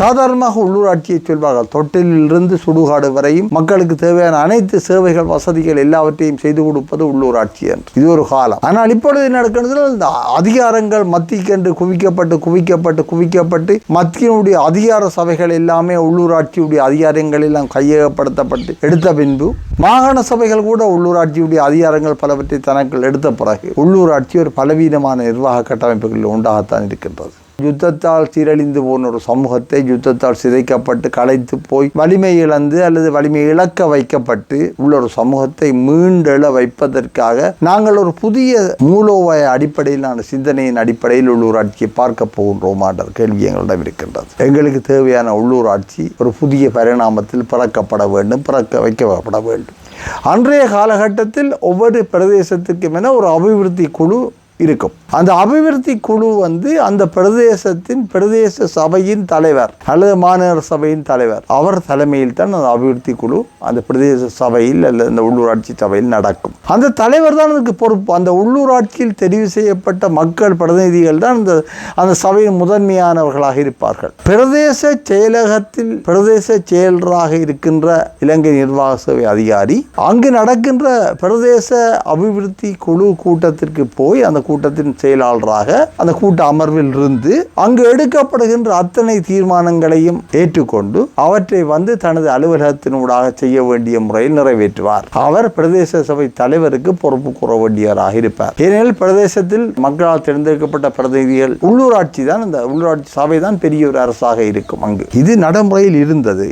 சாதாரணமாக உள்ளூராட்சியை சொல்வார்கள். தொட்டிலிருந்து சுடுகாடு வரையும் மக்களுக்கு தேவையான அனைத்து சேவைகள் வசதிகள் எல்லாவற்றையும் செய்து கொடுப்பது உள்ளூராட்சி என்று. இது ஒரு காலம். ஆனால் இப்பொழுது என்ன நடக்கிறது? இந்த அதிகாரங்கள் மத்திக்கென்று குவிக்கப்பட்டு குவிக்கப்பட்டு குவிக்கப்பட்டு மத்தியினுடைய அதிகார சபைகள் எல்லாமே உள்ளூராட்சியுடைய அதிகாரங்கள் எல்லாம் கையகப்படுத்தப்பட்டு எடுத்த பின்பு மாகாண சபைகள் கூட உள்ளூராட்சியுடைய அதிகாரங்கள் பலவற்றை தனக்குள் எடுத்த பிறகு உள்ளூராட்சி ஒரு பலவீனமான நிர்வாக கட்டமைப்புகளில் உண்டாகத்தான் இருக்கின்றது. யுத்தத்தால் சீரழிந்து போன ஒரு சமூகத்தை யுத்தத்தால் சிதைக்கப்பட்டு களைத்து போய் வலிமை இழந்து அல்லது வலிமை இழக்க வைக்கப்பட்டு உள்ள ஒரு சமூகத்தை மீண்டெழ வைப்பதற்காக நாங்கள் ஒரு புதிய மூலோபாய அடிப்படையிலான சிந்தனையின் அடிப்படையில் உள்ளூராட்சியை பார்க்க போகின்றோமான்ற கேள்வி எங்களிடம் இருக்கின்றது. எங்களுக்கு தேவையான உள்ளூராட்சி ஒரு புதிய பரிணாமத்தில் பிறக்கப்பட வேண்டும் பிறக்க வைக்கப்பட வேண்டும். அன்றைய காலகட்டத்தில் ஒவ்வொரு பிரதேசத்துக்கும் என ஒரு அபிவிருத்தி குழு இருக்கும். அந்த அபிவிருத்தி குழு வந்து அந்த பிரதேசத்தின் பிரதேச சபையின் தலைவர் அல்லது மாநகர சபையின் தலைவர். அவர் தலைமையில் தான் அந்த அபிவிருத்தி குழு அந்த பிரதேச சபையில் அல்லது அந்த உள்ளூராட்சி சபையில் நடக்கும். அந்த தலைவர் தான் அதுக்கு பொறுப்பு. அந்த உள்ளூராட்சியில் தெரிவு செய்யப்பட்ட மக்கள் பிரதிநிதிகள் தான் அந்த அந்த சபையின் முதன்மையானவர்களாக இருப்பார்கள். பிரதேச செயலகத்தில் பிரதேச செயலராக இருக்கின்ற இலங்கை நிர்வாக சபை அதிகாரி அங்கு நடக்கின்ற பிரதேச அபிவிருத்தி குழு கூட்டத்திற்கு போய் அந்த கூட்டத்தின் செயலாளராக அந்த கூட்ட அமர்வில் இருந்து அங்கு எடுக்கப்படுகின்ற அத்தனை தீர்மானங்களையும் ஏற்றுக்கொண்டு அவற்றை வந்து தனது அலுவலகத்தினூடாக செய்ய வேண்டிய முறையில் நிறைவேற்றுவார். அவர் பிரதேச சபை தலைவருக்கு பொறுப்பு கூற வேண்டியவராக இருப்பார். ஏனெனில் பிரதேசத்தில் மக்களால் தேர்ந்தெடுக்கப்பட்ட பிரதிநிதிகள் உள்ளூராட்சி தான் இந்த உள்ளூராட்சி சபை தான் பெரிய ஒரு அரசாக இருக்கும் அங்கு. இது நடைமுறையில் இருந்தது.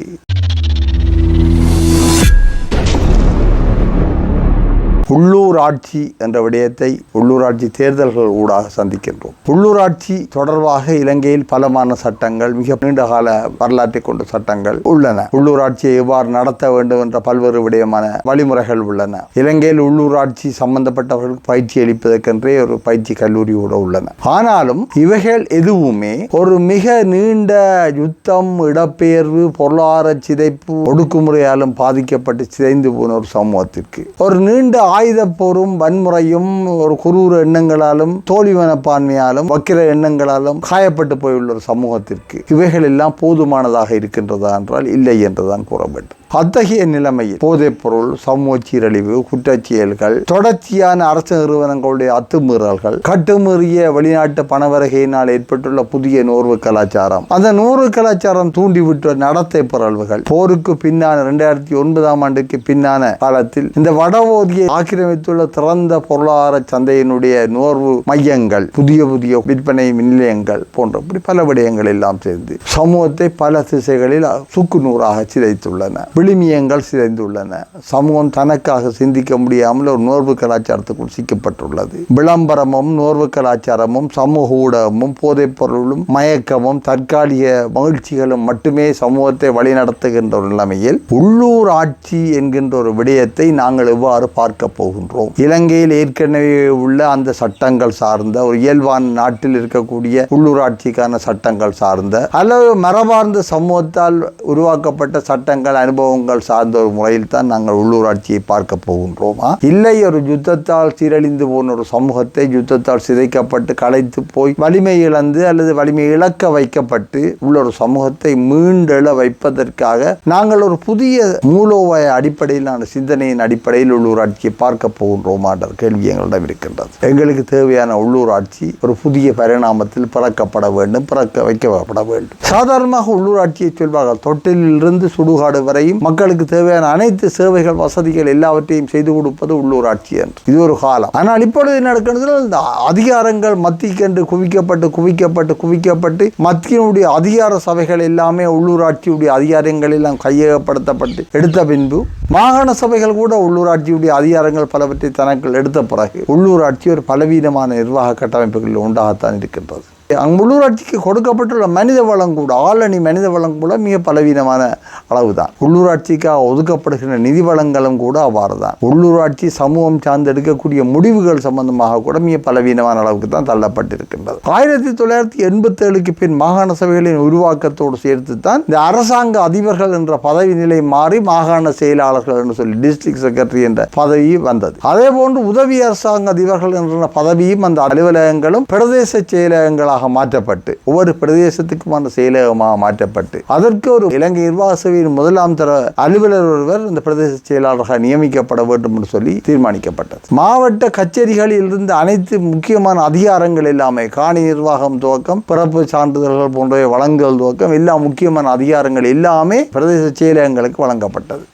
உள்ளூராட்சி என்ற விடயத்தை உள்ளூராட்சி தேர்தல்கள் ஊடாக சந்திக்கின்றோம். உள்ளூராட்சி தொடர்பாக இலங்கையில் பலமான சட்டங்கள் மிக நீண்ட கால வரலாற்றை கொண்ட சட்டங்கள் உள்ளன. உள்ளூராட்சியை எவ்வாறு நடத்த வேண்டும் என்ற பல்வேறு விடயமான வழிமுறைகள் உள்ளன. இலங்கையில் உள்ளூராட்சி சம்பந்தப்பட்டவர்களுக்கு பயிற்சி அளிப்பதற்கென்றே ஒரு பயிற்சி கல்லூரி கூட உள்ளன. ஆனாலும் இவைகள் எதுவுமே ஒரு மிக நீண்ட யுத்தம் இடப்பெயர்வு பொருளாதார சிதைப்பு ஒடுக்குமுறையாலும் பாதிக்கப்பட்டு சிதைந்து போன ஒரு சமூகத்திற்கு. ஒரு நீண்ட ஆயுத போரும் வன்முறையும் ஒரு குரூர எண்ணங்களாலும் தோல்வி மனப்பான்மையாலும் வக்கிர எண்ணங்களாலும் காயப்பட்டு போயுள்ள ஒரு சமூகத்திற்கு இவைகள் எல்லாம் போதுமானதாக இருக்கின்றதா என்றால் இல்லை என்றுதான் கூற வேண்டும். அத்தகைய நிலைமையில் போதைப் பொருள் சமூக சீரழிவு குற்றச்செயல்கள் தொடர்ச்சியான அரசு நிறுவனங்களுடைய அத்துமீறல்கள் கட்டுமீறிய வெளிநாட்டு பணவரகையினால் ஏற்பட்டுள்ள புதிய நோர்வு கலாச்சாரம். அந்த நோர்வு கலாச்சாரம் தூண்டிவிட்ட நடத்தை பிறழ்வுகள். போருக்கு பின்னான இரண்டாயிரத்தி ஒன்பதாம் ஆண்டுக்கு பின்னான காலத்தில் இந்த வடவோதியை ஆக்கிரமித்துள்ள திறந்த பொருளாதார சந்தையினுடைய நோர்வு மையங்கள் புதிய புதிய விற்பனை நிலையங்கள் போன்ற இப்படி பல விடயங்கள் எல்லாம் சேர்ந்து சமூகத்தை பல திசைகளில் சுக்கு நூறாக சிதைத்துள்ளன. விழுமியங்கள் சிதைந்துள்ளன. சமூகம் தனக்காக சிந்திக்க முடியாமல் ஒரு நோர்வு கலாச்சாரத்துக்குள் சிக்கப்பட்டுள்ளது. விளம்பரமும் நோர்வு கலாச்சாரமும் சமூக ஊடகமும் போதைப் பொருளும் மயக்கமும் தற்காலிக மகிழ்ச்சிகளும் மட்டுமே சமூகத்தை வழிநடத்துகின்ற ஒரு நிலைமையில் உள்ளூர் ஆட்சி என்கின்ற ஒரு விடயத்தை நாங்கள் எவ்வாறு பார்க்க போகின்றோம்? இலங்கையில் ஏற்கனவே உள்ள அந்த சட்டங்கள் சார்ந்த ஒரு இயல்பான நாட்டில் இருக்கக்கூடிய உள்ளூராட்சிக்கான சட்டங்கள் சார்ந்த அல்லது மரபார்ந்த சமூகத்தால் உருவாக்கப்பட்ட சட்டங்கள் அனுபவங்கள் சார்ந்த ஒரு முறையில் தான் நாங்கள் உள்ளூராட்சியை பார்க்க போகின்றோமா? இல்லை ஒரு யுத்தத்தால் சீரழிந்து போன ஒரு சமூகத்தை யுத்தத்தால் சிதைக்கப்பட்டு களைத்து போய் வலிமை இழந்து அல்லது வலிமை இழக்க வைக்கப்பட்டு உள்ள ஒரு சமூகத்தை மீண்டெழ வைப்பதற்காக நாங்கள் ஒரு புதிய மூலோபாய அடிப்படையிலான சிந்தனையின் அடிப்படையில் உள்ளூராட்சியை பார்க்க போகின்றோமான்ற கேள்வி எங்களிடம் இருக்கின்றது. எங்களுக்கு தேவையான உள்ளூராட்சி ஒரு புதிய பரிணாமத்தில் பிறக்கப்பட வேண்டும் பிறக்க வைக்கப்பட வேண்டும். சாதாரணமாக உள்ளூராட்சியை சொல்வார்கள் தொட்டிலிருந்து சுடுகாடு வரையும் மக்களுக்கு தேவையான அனைத்து சேவைகள் வசதிகள் எல்லாவற்றையும் செய்து கொடுப்பது உள்ளூராட்சி என்று. இது ஒரு காலம். ஆனால் இப்பொழுது என்ன நடக்கிறது இந்த அதிகாரங்கள் மத்திக்கென்று குவிக்கப்பட்டு குவிக்கப்பட்டு குவிக்கப்பட்டு மத்தியினுடைய அதிகார சபைகள் எல்லாமே உள்ளூராட்சியுடைய அதிகாரங்கள் எல்லாம் கையகப்படுத்தப்பட்டு எடுத்த பின்பு மாகாண சபைகள் கூட உள்ளூராட்சியுடைய அதிகாரங்கள் பலவற்றை தனக்குள் எடுத்த பிறகு உள்ளூராட்சி ஒரு பலவீனமான நிர்வாக கட்டமைப்புகளில் உண்டாகத்தான் இருக்கின்றது. உள்ளூராட்சிக்கு கொடுக்கப்பட்டுள்ள மனித வளம் கூட ஆளணி மனித வளம் கூட மிக பலவீனமான அளவு தான் உள்ளூராட்சிக்காக ஒதுக்கப்படுகின்ற நிதி வளங்களும் கூட அவ்வாறு தான் உள்ளூராட்சி சமூகம் சார்ந்து எடுக்கக்கூடிய முடிவுகள் சம்பந்தமாக கூட மிக பலவீனமான அளவுக்கு தான் தள்ளப்பட்டிருக்கின்றது. ஆயிரத்தி தொள்ளாயிரத்தி எண்பத்தி ஏழுக்கு பின் மாகாண சபைகளின் உருவாக்கத்தோடு சேர்த்து தான் இந்த அரசாங்க அதிபர்கள் என்ற பதவி நிலை மாறி மாகாண செயலாளர்கள் என்று சொல்லி டிஸ்ட்ரிக்ட் செக்ரட்டரி என்ற பதவி வந்தது. அதே போன்று உதவி அரசாங்க அதிபர்கள் என்ற பதவியும் அந்த அலுவலகங்களும் பிரதேச செயலகங்களாக செயலகமாக மாற்றப்பட்டு ஒவ்வொரு பிரதேசத்துக்குமான செயலகமாக மாற்றப்பட்டு அதற்கு ஒரு இலங்கை நிர்வாக சபையின் முதலாம் தர அலுவலர் ஒருவர் இந்த பிரதேச செயலாளராக நியமிக்கப்பட வேண்டும் என்று சொல்லி தீர்மானிக்கப்பட்டது. மாவட்ட கச்சேரிகளில் இருந்து அனைத்து முக்கியமான அதிகாரங்கள் எல்லாமே காணி நிர்வாகம் துவக்கம் பிறப்பு சான்றிதழ்கள் போன்றவை வழங்குதல் துவக்கம் எல்லா முக்கியமான அதிகாரங்கள் எல்லாமே பிரதேச செயலகங்களுக்கு வழங்கப்பட்டது.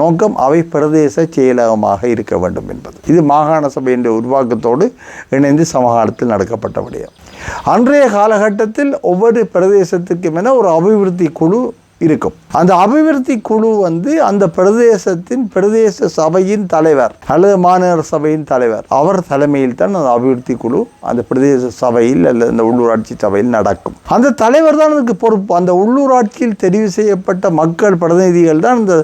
நோக்கம் அவை பிரதேச செயலகமாக இருக்க வேண்டும் என்பது. இது மாகாண சபையின் உருவாக்கத்தோடு இணைந்து சமகாலத்தில் நடக்கப்பட்ட விடயம். அன்றைய காலகட்டத்தில் ஒவ்வொரு பிரதேசத்துக்கும் என ஒரு அபிவிருத்தி குழு இருக்கும். அந்த அபிவிருத்தி குழு வந்து அந்த பிரதேசத்தின் பிரதேச சபையின் தலைவர் அல்லது மாநகர சபையின் தலைவர். அவர் தலைமையில் தான் அந்த அபிவிருத்தி குழு அந்த பிரதேச சபையில் அல்லது அந்த உள்ளூராட்சி சபையில் நடக்கும். அந்த தலைவர் தான் அதுக்கு பொறுப்பு. அந்த உள்ளூராட்சியில் தெரிவு செய்யப்பட்ட மக்கள் பிரதிநிதிகள் தான் அந்த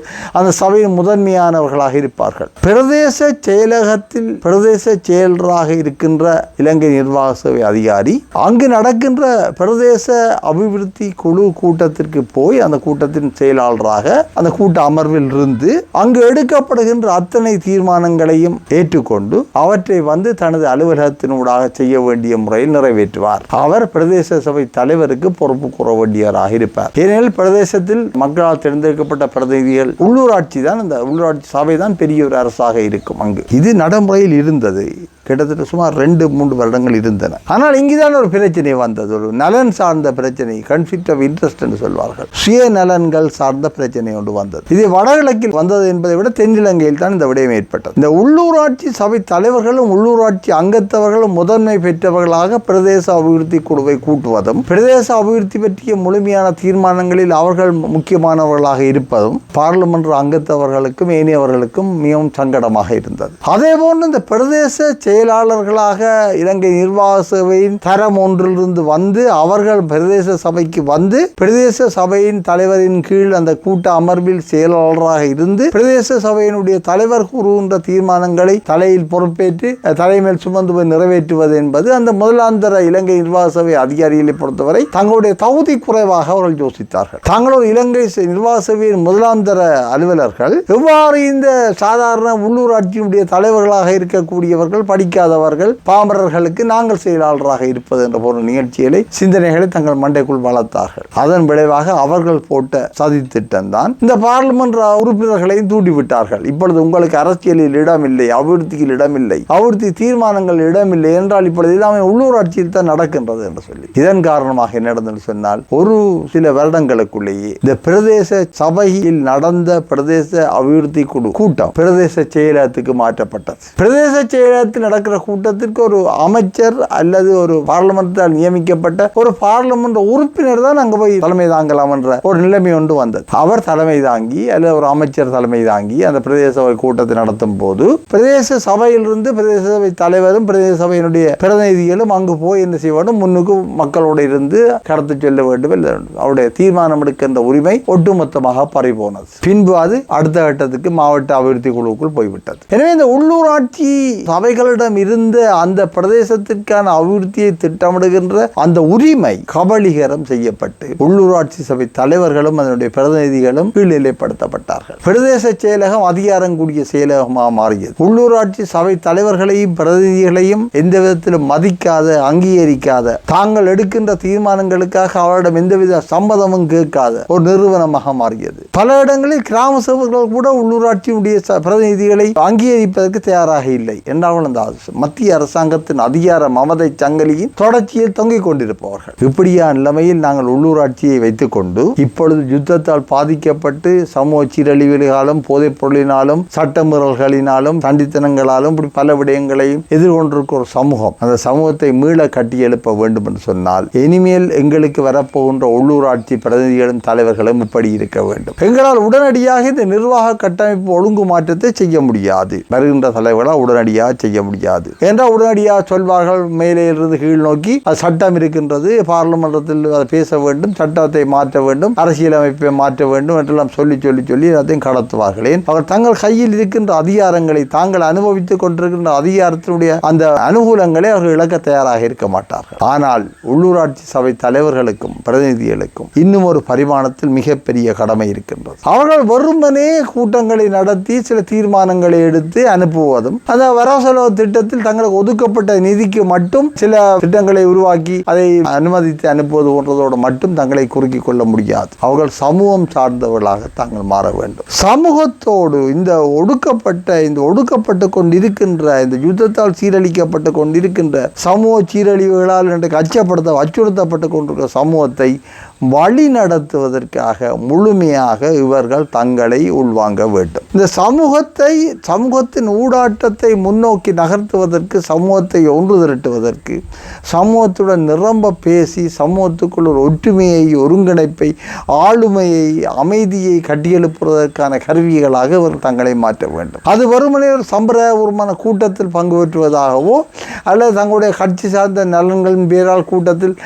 அந்த சபையின் முதன்மையானவர்களாக இருப்பார்கள். பிரதேச செயலகத்தில் பிரதேச செயலராக இருக்கின்ற இலங்கை நிர்வாக சபை அதிகாரி அங்கு நடக்கின்ற பிரதேச அபிவிருத்தி குழு கூட்டத்திற்கு போய் அந்த கூட்டத்தின் செயலாளராக அந்த கூட்ட அமர்வில் இருந்து அங்கு எடுக்கப்படுகின்ற அத்தனை தீர்மானங்களையும் ஏற்றுக்கொண்டு அவற்றை வந்து தனது அலுவலகத்தினூடாக செய்ய வேண்டிய முறையில் நிறைவேற்றுவார். அவர் பிரதேச சபை தலைவருக்கு பொறுப்பு கூற வேண்டியவராக இருப்பார். ஏனெனில் பிரதேசத்தில் மக்களால் தேர்ந்தெடுக்கப்பட்ட பிரதிநிதிகள் உள்ளூராட்சி தான் அந்த உள்ளூராட்சி சபை தான் பெரிய ஒரு அரசாக இருக்கும் அங்கு. இது நடைமுறையில் இருந்தது. கிட்டத்தட்ட சுமார் ரெண்டு மூன்று வருடங்கள் இருந்தன. ஆனால் இங்குதான் ஒரு பிரச்சனை வந்தது. ஒரு நலன் சார்ந்த பிரச்சனை கன்ஃபிளிக்ட் ஆஃப் இன்ட்ரெஸ்ட் என்று சொல்வார்கள். சுய நலன்கள் சார்ந்த பிரச்சனை ஒன்று வந்தது. இது வடகிழக்கில் வந்தது என்பதை விட தென்னிலங்கையில் தான் இந்த விடயம் ஏற்பட்டது. இந்த உள்ளூராட்சி சபை தலைவர்களும் உள்ளூராட்சி அங்கத்தவர்களும் முதன்மை பெற்றவர்களாக பிரதேச அபிவிருத்தி குழுவை கூட்டுவதும் பிரதேச அபிவிருத்தி பற்றிய முழுமையான தீர்மானங்களில் அவர்கள் முக்கியமானவர்களாக இருப்பதும் பாராளுமன்ற அங்கத்தவர்களுக்கும் ஏனையவர்களுக்கும் மிகவும் சங்கடமாக இருந்தது. அதே போன்று இந்த பிரதேச செயலாளர்களாக இலங்கை நிர்வாக சபையின் தரம் ஒன்றிலிருந்து வந்து அவர்கள் பிரதேச சபைக்கு வந்து பிரதேச சபையின் தலைவரின் கீழ் அந்த கூட்ட அமர்வில் செயலாளராக இருந்து பிரதேச சபையினுடைய தலைவர் கூறுகின்ற தீர்மானங்களை தலையில் பொறுப்பேற்று தலைமையில் சுமந்து போய் நிறைவேற்றுவது என்பது அந்த முதலாந்தர இலங்கை நிர்வாக சபை அதிகாரிகளை பொறுத்தவரை தங்களுடைய தகுதி குறைவாக அவர்கள் யோசித்தார்கள். தாங்களும் இலங்கை நிர்வாக சபையின் முதலாந்தர அலுவலர்கள் எவ்வாறு இந்த சாதாரண உள்ளூராட்சியினுடைய தலைவர்களாக இருக்கக்கூடியவர்கள் படி படிக்காதவர்கள் பாமரர்களுக்கு நாங்கள் செயலாளராக இருப்பது என்ற ஒரு நிகழ்ச்சிகளை சிந்தனைகளை தங்கள் மண்டைக்குள் வளர்த்தார்கள். அதன் விளைவாக அவர்கள் போட்ட சதி திட்டம் தான் இந்த பாராளுமன்ற உறுப்பினர்களையும் தூண்டிவிட்டார்கள். இப்பொழுது உங்களுக்கு அரசியலில் இடமில்லை அபிவிருத்தியில் இடமில்லை அபிவிருத்தி தீர்மானங்கள் இடமில்லை என்றால் இப்பொழுது எல்லாமே உள்ளூராட்சியில் தான் நடக்கின்றது என்று சொல்லி. இதன் காரணமாக என்ன நடந்தது சொன்னால் ஒரு சில வருடங்களுக்குள்ளேயே இந்த பிரதேச சபையில் நடந்த பிரதேச அபிவிருத்தி குழு கூட்டம் பிரதேச செயலகத்துக்கு மாற்றப்பட்டது. பிரதேச செயலகத்தில் நடக்கிற கூட்டத்திற்கு ஒரு அமைச்சர் அல்லது ஒரு பாராளுமன்றத்தால் நியமிக்கப்பட்ட ஒரு பாராளுமன்ற உறுப்பினர் தான் அங்கே போய் தலைமை தாங்கலாம் என்ற ஒரு நிலைமை ஒன்று வந்தது. அவர் தலைமை தாங்கி அல்லது ஒரு அமைச்சர் தலைமை தாங்கி அந்த பிரதேச சபை கூட்டத்தை நடத்தும் போது பிரதேச சபையிலிருந்து பிரதேச சபை தலைவரும் பிரதேச சபையினுடைய பிரதிநிதிகளும் அங்கு போய் என்ன செய்ய முன்னுக்கு மக்களோடு இருந்து கடத்து செல்ல வேண்டும் அவருடைய தீர்மானம் எடுக்கின்ற உரிமை ஒட்டுமொத்தமாக பறிபோனது. பின்பு அது அடுத்த கட்டத்துக்கு மாவட்ட அபிவிருத்தி குழுவுக்குள் போய்விட்டது. எனவே இந்த உள்ளூராட்சி சபைகளிடம் இருந்த அந்த பிரதேசத்திற்கான அபிவிருத்தியை திட்டமிடுகின்ற அந்த உரிமை கபலீகரம் செய்யப்பட்டு உள்ளூராட்சி சபை தலைவர்களும் அதனுடைய பிரதிநிதிகளும் கீழ்நிலைப்படுத்தப்பட்டார்கள் பிரதேச செயலகம் அதிகாரம் கூடிய செயலகமாக மாறியது. உள்ளூராட்சி சபை தலைவர்களையும் பிரதிநிதிகளையும் எந்த விதத்திலும் மதிக்காத அங்கீகரிக்காத தாங்கள் எடுக்கின்ற தீர்மானங்களுக்காக அவரிடம் எந்தவித சம்மதமும் கேட்காத ஒரு நிறுவனமாக மாறியது. பல இடங்களில் கிராம சபைகள் கூட உள்ளூராட்சியுடைய ச- பிரதிநிதிகளை அங்கீகரிப்பதற்கு தயாராக இல்லை என்றாலும் அந்த மத்திய அரசாங்கத்தின் அதிகார மமதை சங்கலியின் தொடர்ச்சியில் தொங்கிக் கொண்டிருப்பவர்கள். இப்படியான நிலைமையில் நாங்கள் உள்ளூராட்சியை வைத்துக்கொண்டு இப்பொழுது யுத்தத்தால் பாதிக்கப்பட்டு சமூக சீரழிவுகளாலும் போதைப் பொருளினாலும் சட்டமீறல்களினாலும் தண்டித்தனங்களாலும் இப்படி பல விடயங்களையும் எதிர்கொண்டிருக்கிற ஒரு சமூகம் அந்த சமூகத்தை மீள கட்டி எழுப்ப வேண்டும் என்று சொன்னால் இனிமேல் எங்களுக்கு வரப்போகின்ற உள்ளூராட்சி பிரதிநிதிகளும் தலைவர்களும் இப்படி இருக்க வேண்டும். எங்களால் உடனடியாக இந்த நிர்வாக கட்டமைப்பு ஒழுங்கு மாற்றத்தை செய்ய முடியாது. வருகின்ற தலைவர்களால் உடனடியாக செய்ய முடியாது. என்றால் உடனடியாக சொல்வார்கள் மேலே இருந்து கீழ் நோக்கி அது சட்டம் இருக்கின்றது பார்லிமன்றத்தில் அதை பேச வேண்டும் சட்டத்தை மாற்ற வேண்டும் அரசியலமைப்பை மாற்ற வேண்டும் என்றெல்லாம் சொல்லி சொல்லி சொல்லி அதையும் கடத்துவார்களே. அவர் தங்கள் கையில் இருக்கின்ற அதிகாரங்களை தாங்கள் அனுபவித்துக் கொண்டிருக்கின்ற அதிகாரத்தினுடைய அந்த அனுகூலங்களை அவர்கள் இழக்க தயாராக இருக்க மாட்டார்கள். ஆனால் உள்ளூராட்சி சபை தலைவர்களுக்கும் பிரதிநிதிகளுக்கும் இன்னும் ஒரு பரிமாணத்தில் மிகப்பெரிய கடமை இருக்கின்றது. அவர்கள் வெறுமனே கூட்டங்களை நடத்தி சில தீர்மானங்களை எடுத்து அனுப்புவதும் அந்த வரவு செலவு திட்டத்தில் தங்களுக்கு ஒதுக்கப்பட்ட நிதிக்கு மட்டும் சில திட்டங்களை உருவாக்கி அதை அனுமதித்து அனுப்புவது போன்றதோடு மட்டும் தங்களை குறுக்கிக் கொள்ள முடியாது. அவர்கள் சமூகம் சார்ந்தவர்களாக தாங்கள் மாற வேண்டும். சமூகத்தோடு இந்த ஒடுக்கப்பட்ட இந்த ஒடுக்கப்பட்டு கொண்டிருக்கின்ற இந்த யுத்தத்தால் சீரழிக்கப்பட்டு கொண்டிருக்கின்ற சமூக சீரழிவுகளால் இன்றைக்கு அச்சப்படுத்த அச்சுறுத்தப்பட்டு கொண்டிருக்கிற சமூகத்தை வழி நடத்துவதற்காக முழுமையாக இவர்கள் தங்களை உள்வாங்க வேண்டும். இந்த சமூகத்தை சமூகத்தின் ஊடாட்டத்தை முன்னோக்கி நகர்த்துவதற்கு சமூகத்தை ஒன்று திரட்டுவதற்கு சமூகத்துடன் நிரம்ப பேசி சமூகத்துக்குள் ஒரு ஒற்றுமையை ஒருங்கிணைப்பை ஆளுமையை அமைதியை கட்டியெழுப்புவதற்கான கருவிகளாக இவர்கள் தங்களை மாற்ற வேண்டும். அது வெறுமனே ஒரு சம்பிரதாயபூர்வமான கூட்டத்தில் பங்கு பெற்றுவதாகவோ அல்லது தங்களுடைய கட்சி சார்ந்த நலன்களின் பேரால் கூட்டத்தில்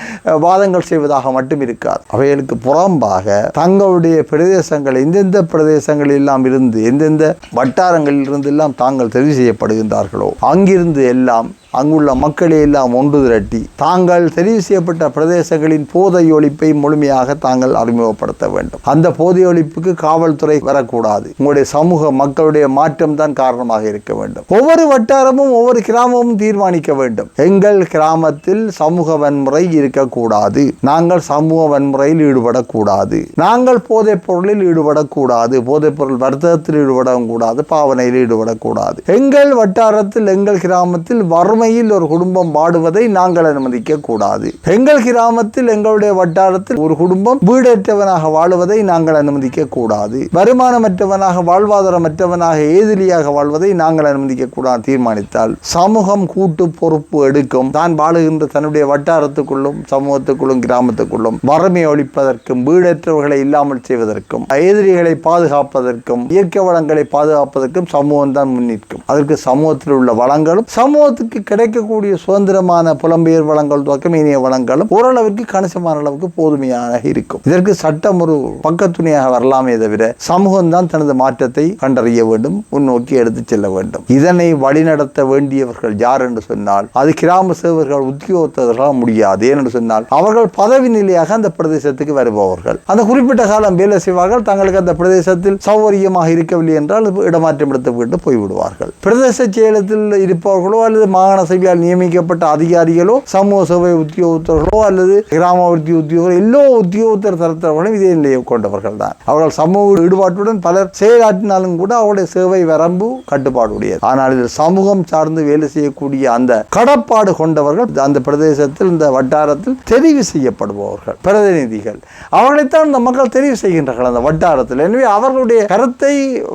வாதங்கள் செய்வதாக மட்டும் இருக்காது. அவைகளுக்கு புறம்பாக தங்களுடைய பிரதேசங்கள் எந்தெந்த பிரதேசங்களெல்லாம் இருந்து எந்தெந்த வட்டாரங்களில் இருந்து எல்லாம் தாங்கள் தெரிவு செய்யப்படுகின்றார்களோ அங்கிருந்து எல்லாம் அங்குள்ள மக்களே எல்லாம் ஒன்று திரட்டி தாங்கள் தெரிவு செய்யப்பட்ட பிரதேசங்களின் போதை ஒழிப்பை முழுமையாக தாங்கள் அறிமுகப்படுத்த வேண்டும். அந்த போதை ஒழிப்புக்கு காவல்துறை வரக்கூடாது. உங்களுடைய சமூக மக்களுடைய மாற்றம் தான் காரணமாக இருக்க வேண்டும். ஒவ்வொரு வட்டாரமும் ஒவ்வொரு கிராமமும் தீர்மானிக்க வேண்டும். எங்கள் கிராமத்தில் சமூக வன்முறை இருக்கக்கூடாது. நாங்கள் சமூக வன்முறையில் ஈடுபடக்கூடாது. நாங்கள் போதைப் பொருளில் ஈடுபடக்கூடாது. போதைப் பொருள் வர்த்தகத்தில் ஈடுபடவும் கூடாது பாவனையில் ஈடுபடக்கூடாது. எங்கள் வட்டாரத்தில் எங்கள் கிராமத்தில் வரும் வறுமையில் ஒரு குடும்பம் வாடுவதை நாங்கள் அனுமதிக்க கூடாது எங்கள் கிராமத்தில் எங்களுடைய வட்டாரத்தில் ஒரு குடும்பம் வீடற்றவனாக வாழுவதை நாங்கள் அனுமதிக்க கூடாது வருமானமற்றவனாக வாழ்வாதாரமற்றவனாக ஏதிலியாக வாழ்வதை நாங்கள் அனுமதிக்க கூடாது தீர்மானித்தால். சமூகம் கூட்டு பொறுப்பு எடுக்கும். தான் வாழுகின்ற தன்னுடைய வட்டாரத்துக்குள்ளும் சமூகத்துக்குள்ளும் கிராமத்துக்குள்ளும் வறுமை ஒழிப்பதற்கும் வீடற்றவர்களை இல்லாமல் செய்வதற்கும் எதிரிகளை பாதுகாப்பதற்கும் இயற்கை வளங்களை பாதுகாப்பதற்கும் சமூகம் தான் முன்னிற்கும். அதற்கு சமூகத்தில் உள்ள வளங்களும் சமூகத்துக்கு கிடைக்கக்கூடிய சுதந்திரமான புலம்பெயர் வளங்கள் தொக்கமீனிய வளங்களும் ஓரளவிற்கு கணிசமான அளவுக்கு போதுமையாக இருக்கும். இதற்கு சட்டம் ஒரு பக்கத்துணையாக வரலாமே தவிர சமூகம் தான் தனது மாற்றத்தை கண்டறிய வேண்டும் முன்னோக்கி எடுத்துச் செல்ல வேண்டும். இதனை வழிநடத்த வேண்டியவர்கள் யார் என்று சொன்னால் அது கிராம சேவர்கள் உத்தியோகத்தர்களால் முடியாது. ஏனென்று சொன்னால் அவர்கள் பதவி நிலையாக அந்த பிரதேசத்துக்கு வருபவர்கள். அந்த குறிப்பிட்ட காலம் வேலை செய்வார்கள் தங்களுக்கு அந்த பிரதேசத்தில் சௌகரியமாக இருக்கவில்லை என்றால் இடமாற்றம் எடுத்து விட்டு போய்விடுவார்கள். பிரதேச செயலத்தில் இருப்பவர்களோ அல்லது மாகாண சபையால் நியமிக்கப்பட்ட அதிகாரிகளோ சமூக சேவை உத்தியோகத்தர்களோ அல்லது கிராமவர்த்தி உத்தியோகர் எல்லோ உத்தியோகத்தர் தரத்தவர்களும் இதே நிலையை கொண்டவர்கள் தான் அவர்கள் சமூக ஈடுபாட்டுடன் பலர் செயலாற்றினாலும் கூட அவருடைய சேவை வரம்பு கட்டுப்பாடு உடையது. ஆனால் இதில் சமூகம் சார்ந்து வேலை செய்யக்கூடிய அந்த கடப்பாடு கொண்டவர்கள் அந்த பிரதேசத்தில் இந்த வட்டாரத்தில் தெரிவு செய்யப்படுபவர்கள் பிரதிநிதிகள். அவர்களைத்தான் இந்த மக்கள் தெரிவு செய்கின்றார்கள் அந்த வட்டாரத்தில். எனவே அவர்களுடைய கருத்தை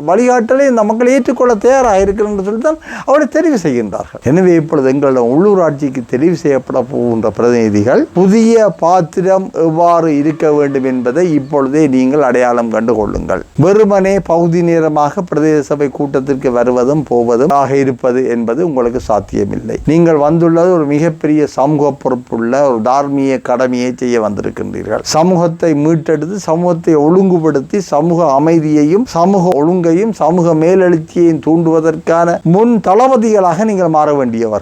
வழிகாட்டலை இந்த மக்கள் ஏற்றுக்கொள்ள தயாராக இருக்கிறது என்று சொல்லித்தான் அவர்களை தெரிவு செய்கின்றார்கள். எனவே இப்பொழுது எங்களிடம் உள்ளூராட்சிக்கு தெரிவு செய்யப்பட போகின்ற பிரதிநிதிகள் புதிய பாத்திரம் எவ்வாறு இருக்க வேண்டும் என்பதை இப்பொழுதே நீங்கள் அடையாளம் கண்டு கொள்ளுங்கள். வெறுமனே பகுதி நேரமாக பிரதேச சபை கூட்டத்திற்கு வருவதும் போவதும் ஆக இருப்பது என்பது உங்களுக்கு சாத்தியமில்லை. நீங்கள் வந்துள்ளது ஒரு மிகப்பெரிய சமூக பொறுப்புள்ள ஒரு தார்மீக கடமையை செய்ய வந்திருக்கின்றீர்கள். சமூகத்தை மீட்டெடுத்து சமூகத்தை ஒழுங்குபடுத்தி சமூக அமைதியையும் சமூக ஒழுங்கையும் சமூக மேலெழுச்சியையும் தூண்டுவதற்கான முன் தளபதிகளாக நீங்கள் மாற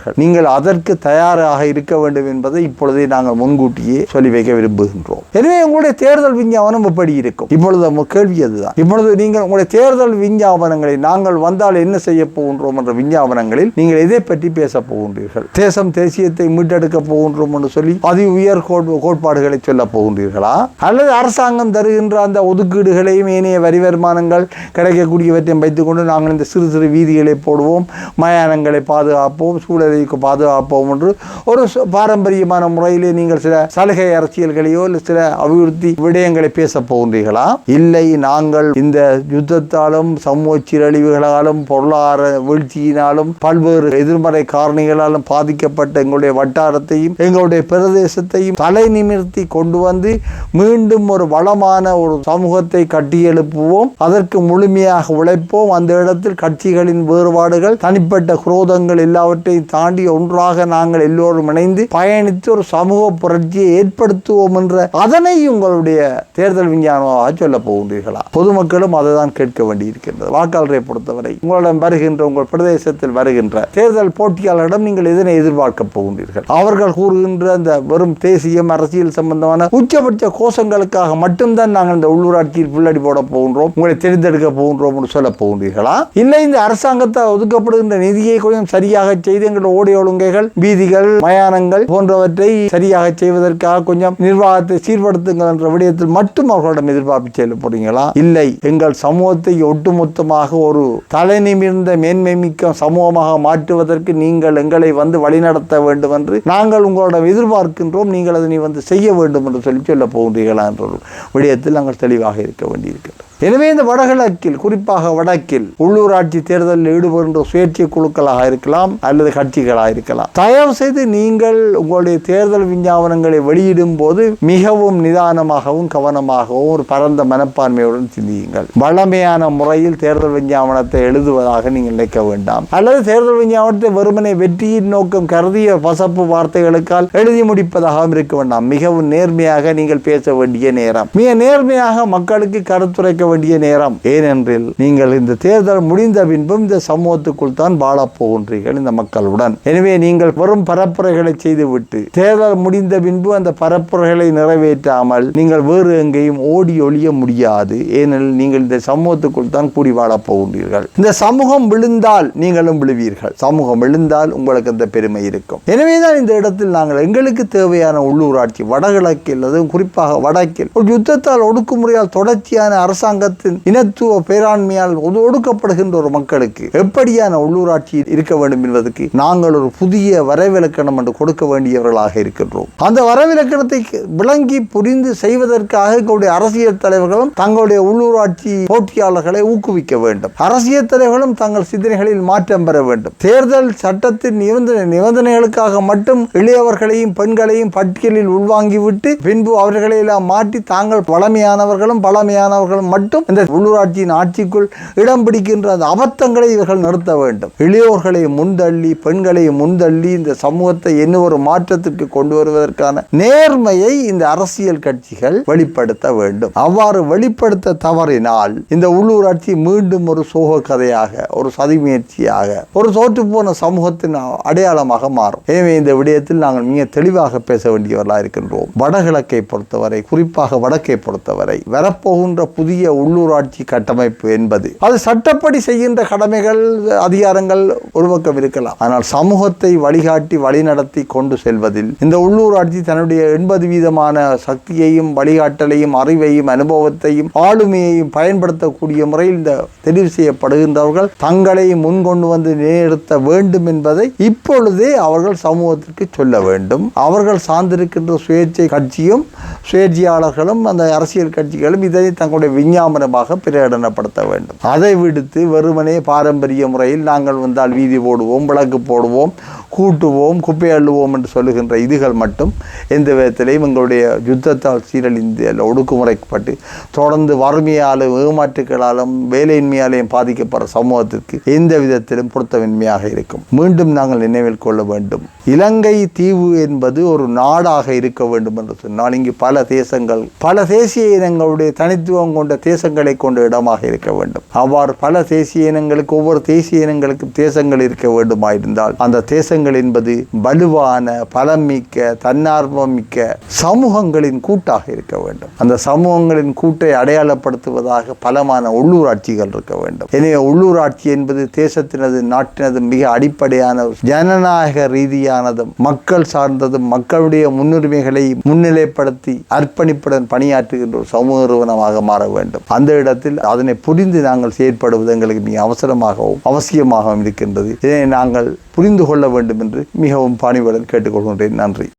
வேண்டியவர்கள் நீங்கள் அதற்கு தயாராக இருக்க வேண்டும் என்பதை இப்பொழுதே நாங்கள் முன்கூட்டியே சொல்லி வைக்க விரும்புகின்றோம். எனவே உங்களுடைய தேர்தல் விஞ்ஞாபனம் எப்படி இருக்கும். இப்பொழுது கேள்வி அதுதான். இப்பொழுது நீங்கள் உங்களுடைய தேர்தல் விஞ்ஞாபனங்களை நாங்கள் வந்தால் என்ன செய்ய போகின்றோம் என்ற விஞ்ஞாபனங்களில் நீங்கள் எதை பற்றி பேச போகின்றீர்கள்? தேசம் தேசியத்தை மீட்டெடுக்க போகின்றோம் என்று சொல்லி அதி உயர் கோட்பாடுகளை சொல்ல போகின்றீர்களா? அல்லது அரசாங்கம் தருகின்ற அந்த ஒதுக்கீடுகளையும் ஏனைய வரி வருமானங்கள் கிடைக்கக்கூடியவற்றையும் வைத்துக்கொண்டு நாங்கள் இந்த சிறு சிறு வீதிகளை போடுவோம் மயானங்களை பாதுகாப்போம் சூழல் பாதுகாப்போம் என்று ஒரு பாரம்பரியமான முறையிலே நீங்கள் சில சலுகை அரசியல்களையோ இல்லை சில அபிவிருத்தி விடயங்களை பேச போகின்றீர்களா? இல்லை நாங்கள் இந்த யுத்தத்தாலும் சமூக சீரழிவுகளாலும் பொருளாதார வீழ்ச்சியினாலும் பல்வேறு எதிர்மறை காரணிகளாலும் பாதிக்கப்பட்ட எங்களுடைய வட்டாரத்தையும் எங்களுடைய பிரதேசத்தையும் தலை நிமிர்த்தி கொண்டு வந்து மீண்டும் ஒரு வளமான ஒரு சமூகத்தை கட்டியெழுப்புவோம். அதற்கு முழுமையாக உழைப்போம். அந்த இடத்தில் கட்சிகளின் வேறுபாடுகள் தனிப்பட்ட குரோதங்கள் எல்லாவற்றையும் தாண்டி ஒன்றாக நாங்கள் எல்லோரும் இணைந்து பயணித்து ஒரு சமூக புரட்சியை ஏற்படுத்துவோம் என்ற அதனை உங்களுடைய தேர்தல் விஞ்ஞானமாக சொல்ல போகின்றீர்களா? பொதுமக்களும் அதை தான் கேட்க வேண்டியிருக்கின்றது. வாக்காளரை பொறுத்தவரை உங்களிடம் வருகின்ற உங்கள் பிரதேசத்தில் வருகின்ற தேர்தல் போட்டியாளரிடம் நீங்கள் இதனை எதிர்பார்க்க போகின்றீர்கள்? அவர்கள் கூறுகின்ற அந்த வெறும் தேசியம் அரசியல் சம்பந்தமான உச்சபட்ச கோஷங்களுக்காக மட்டும்தான் நாங்கள் இந்த உள்ளூராட்சியில் புள்ளடி போட போகின்றோம் உங்களை தெரிந்தெடுக்க போகின்றோம் என்று சொல்ல போகின்றீர்களா? இல்லை இந்த அரசாங்கத்தால் ஒதுக்கப்படுகின்ற நிதியை கொஞ்சம் சரியாக செய்து இருக்கின்ற ஓடி ஒழுங்கைகள் வீதிகள் மயானங்கள் போன்றவற்றை சரியாக செய்வதற்காக கொஞ்சம் நிர்வாகத்தை சீர்படுத்துங்கள் என்ற விடயத்தில் மட்டும் அவர்களிடம் எதிர்பார்ப்பு செயல்படுறீங்களா இல்லை. எங்கள் சமூகத்தை ஒட்டுமொத்தமாக ஒரு தலை நிமிர்ந்த மேன்மை மிக்க சமூகமாக மாற்றுவதற்கு நீங்கள் எங்களை வந்து வழிநடத்த வேண்டும் என்று நாங்கள் உங்களிடம் எதிர்பார்க்கின்றோம். நீங்கள் அதனை வந்து செய்ய வேண்டும் என்று சொல்லி சொல்ல போகின்றீர்களா என்ற ஒரு விடயத்தில் நாங்கள் தெளிவாக இருக்க வேண்டியிருக்கின்றோம் எனவே இந்த வடகிழக்கில் குறிப்பாக வடக்கில் உள்ளூராட்சி தேர்தலில் ஈடுபடுகின்ற சுயேட்சை குழுக்களாக இருக்கலாம் அல்லது கட்சிகளாக இருக்கலாம். தயவு செய்து நீங்கள் உங்களுடைய தேர்தல் விஞ்ஞாபனங்களை வெளியிடும் போது மிகவும் நிதானமாகவும் கவனமாகவும் ஒரு பரந்த மனப்பான்மையுடன் சிந்தியுங்கள். வளமையான முறையில் தேர்தல் விஞ்ஞாபனத்தை எழுதுவதாக நீங்கள் நினைக்க வேண்டாம். அல்லது தேர்தல் விஞ்ஞாபனத்தை வெறுமனை வெற்றியின் நோக்கம் கருதிய பசப்பு வார்த்தைகளுக்கால் எழுதி முடிப்பதாகவும் இருக்க வேண்டாம். மிகவும் நேர்மையாக நீங்கள் பேச வேண்டிய நேரம். மிக நேர்மையாக மக்களுக்கு கருத்துரைக்க வேண்டிய நேரம். ஏனென்றில் நீங்கள் இந்த தேர்தல் முடிந்த பின்பும் இந்த சமூகத்துக்குள் தான் வாழப் போகின்றீர்கள் இந்த மக்களுடன். எனவே நீங்கள் வெறும் பரப்புரைகளை செய்துவிட்டு தேர்தல் முடிந்த பின்பு அந்த பரப்புரைகளை நிறைவேற்றாமல் நீங்கள் வேறு எங்கேயும் ஓடி ஒழிய முடியாது. ஏனெனில் நீங்கள் இந்த சமூகத்துக்குள் தான் கூடி வாழப் போகின்றீர்கள். இந்த சமூகம் விழுந்தால் நீங்களும் விழுவீர்கள். சமூகம் விழுந்தால் உங்களுக்கு அந்த பெருமை இருக்கும். எனவேதான் இந்த இடத்தில் நாங்கள் எங்களுக்கு தேவையான உள்ளூராட்சி வடகிழக்கில் அதுவும் குறிப்பாக வடக்கில் ஒரு யுத்தத்தால் ஒடுக்குமுறையால் தொடர்ச்சியான அரசாங்கத்தின் இனத்துவ பேராண்மையால் ஒடுக்கப்படுகின்ற ஒரு மக்களுக்கு எப்படியான உள்ளூராட்சி இருக்க வேண்டும் என்பதற்கு நாங்கள் ஒரு புதிய வரைவிலக்கணம் என்று கொடுக்க வேண்டியவர்களாக இருக்கின்றோம். அந்த வரவிலக்கணத்தை விளங்கி புரிந்து செய்வதற்காக எங்களுடைய அரசியல் தலைவர்களும் தங்களுடைய உள்ளூராட்சி போட்டியாளர்களை ஊக்குவிக்க வேண்டும். அரசியல் தலைவர்களும் தங்கள் சிந்தனைகளில் மாற்றம் பெற வேண்டும். தேர்தல் சட்டத்தின் நிபந்தனை நிபந்தனைகளுக்காக மட்டும் இளையவர்களையும் பெண்களையும் பட்டியலில் உள்வாங்கிவிட்டு பின்பு அவர்களை எல்லாம் மாற்றி தாங்கள் பழமையானவர்களும் பழமையானவர்களும் மட்டும் இந்த உள்ளூராட்சியின் ஆட்சிக்குள் இடம் பிடிக்கின்ற அந்த அபத்தங்களை இவர்கள் நிறுத்த வேண்டும். இளையோர்களை முன்தள்ளி பெண்களை முன்தள்ளி இந்த சமூகத்தை என்ன ஒரு மாற்றத்திற்கு கொண்டு வருவதற்கான நேர்மையை இந்த அரசியல் கட்சிகள் வெளிப்படுத்த வேண்டும். அவ்வாறு வெளிப்படுத்த தவறினால் இந்த உள்ளூராட்சி மீண்டும் ஒரு சோக கதையாக ஒரு சதி முயற்சியாக ஒரு சோற்று போன சமூகத்தின் அடையாளமாக மாறும். எனவே இந்த விடயத்தில் நாங்கள் மிக தெளிவாக பேச வேண்டியவர்களாக இருக்கின்றோம் வடகிழக்கை பொறுத்தவரை குறிப்பாக வடக்கை பொறுத்தவரை வரப்போகின்ற புதிய உள்ளூராட்சி கட்டமைப்பு என்பது. அது சட்டப்படி செய்கின்ற கடமைகள் அதிகாரங்கள் ஒரு பக்கம் இருக்கலாம். ஆனால் சமூகத்தை வழிகாட்டி வழிநடத்தி கொண்டு செல்வதில் இந்த உள்ளூராட்சி தன்னுடைய எண்பது வீதமான சக்தியையும் வழிகாட்டலையும் அறிவையும் அனுபவத்தையும் ஆளுமையையும் பயன்படுத்தக்கூடிய முறையில் இந்த தெரிவு செய்யப்படுகின்றவர்கள் தங்களை முன்கொண்டு வந்து நிலைநிறுத்த வேண்டும் என்பதை இப்பொழுதே அவர்கள் சமூகத்திற்கு சொல்ல வேண்டும். அவர்கள் சார்ந்திருக்கின்ற சுயேட்சை கட்சியும் சுயேட்சையாளர்களும் அந்த அரசியல் கட்சிகளும் இதை தங்களுடைய விஞ்ஞான விஞ்ஞாபனமாக பிரகடனப்படுத்த வேண்டும். அதை விடுத்து வெறுமனே பாரம்பரிய முறையில் நாங்கள் வந்தால் வீதி போடுவோம் விளக்கு போடுவோம் கூட்டுவோம் குப்பை அள்ளுவோம் என்று சொல்லுகின்ற இதுகள் மட்டும் எந்த விதத்திலையும் எங்களுடைய யுத்தத்தால் சீரழிந்து அல்ல ஒடுக்குமுறைப்பட்டு தொடர்ந்து வறுமையாலும் ஏமாற்றுகளாலும் வேலையின்மையாலையும் பாதிக்கப்படுற சமூகத்திற்கு எந்த விதத்திலும் பொருத்தமின்மையாக இருக்கும். மீண்டும் நாங்கள் நினைவில் கொள்ள வேண்டும். இலங்கை தீவு என்பது ஒரு நாடாக இருக்க வேண்டும் என்று சொன்னால் இங்கு பல தேசங்கள் பல தேசிய இனங்களுடைய தனித்துவம் கொண்ட தேசங்களை கொண்ட இடமாக இருக்க வேண்டும். அவ்வாறு பல தேசிய இனங்களுக்கு ஒவ்வொரு தேசிய இனங்களுக்கும் தேசங்கள் இருக்க வேண்டுமாயிருந்தால் அந்த தேசங்கள் என்பது வலுவான பலமிக்க தன்னார்வமிக்க சமூகங்களின் கூட்டாக இருக்க வேண்டும். அந்த சமூகங்களின் கூட்டை அடையாளப்படுத்துவதாக பலமான உள்ளூராட்சிகள் இருக்க வேண்டும். எனவே உள்ளூராட்சி என்பது தேசத்தினது நாட்டினது மிக அடிப்படையான ஜனநாயக ரீதியானதும் மக்கள் சார்ந்ததும் மக்களுடைய முன்னுரிமைகளை முன்னிலைப்படுத்தி அர்ப்பணிப்புடன் பணியாற்றுகின்ற ஒரு சமூக நிறுவனமாக மாற வேண்டும். அந்த இடத்தில் அதனை புரிந்து நாங்கள் செயற்படுவது எங்களுக்கு மிக அவசரமாகவும் அவசியமாகவும் இருக்கின்றது. இதனை நாங்கள் புரிந்து கொள்ள வேண்டும் என்று மிகவும் பணிவுடன் கேட்டுக்கொள்கின்றேன். நன்றி.